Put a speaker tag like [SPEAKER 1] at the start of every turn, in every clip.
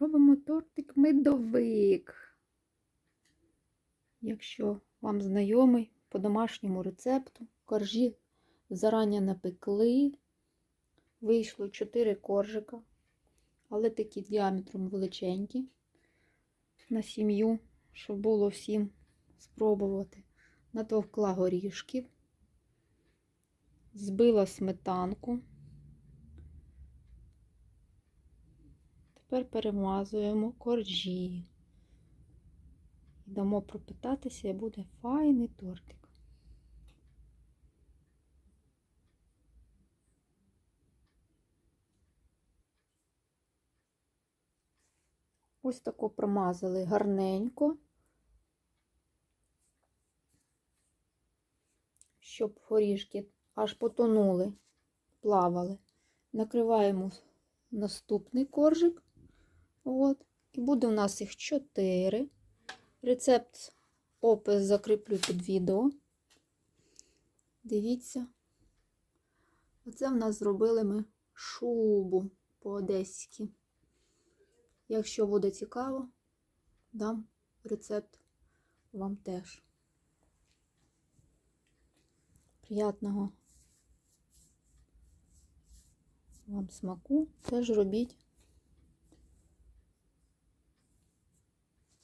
[SPEAKER 1] Робимо тортик медовик. Якщо вам знайомий по домашньому рецепту, коржі зарані напекли. Вийшло 4 коржика, але такі діаметром величенькі на сім'ю, щоб було всім спробувати. Натовкла горішків, збила сметанку. Тепер перемазуємо коржі. Дамо пропитатися і буде файний тортик. Ось тако промазали гарненько, щоб горішки аж потонули, плавали. Накриваємо наступний коржик. От. І буде у нас їх 4. Рецепт, опис закріплю під відео. Дивіться. Оце в нас зробили ми шубу по-одеськи. Якщо буде цікаво, дам рецепт вам теж. Приятного вам смаку. Теж робіть.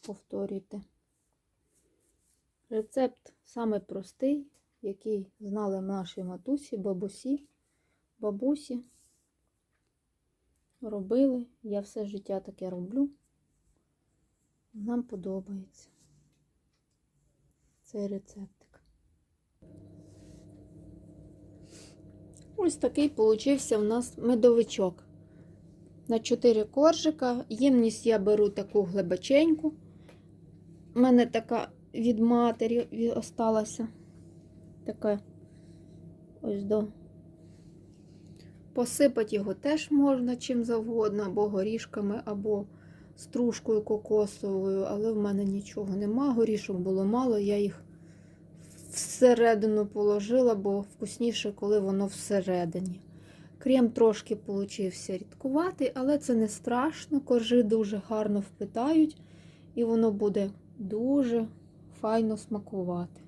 [SPEAKER 1] Повторюйте. Рецепт саме простий, який знали наші матусі, бабусі, бабусі. Робили. Я все життя таке роблю. Нам подобається цей рецептик. Ось такий получився у нас медовичок. На 4 коржика. Ємність я беру таку глибоченьку. У мене така від матері осталася. Така ось до. Посипати його теж можна чим завгодно, або горішками, або стружкою кокосовою, але в мене нічого нема. Горішок було мало, я їх всередину положила, бо вкусніше, коли воно всередині. Крем трошки получився рідкуватий, але це не страшно. Коржі дуже гарно впитають, і воно буде дуже файно смакувати.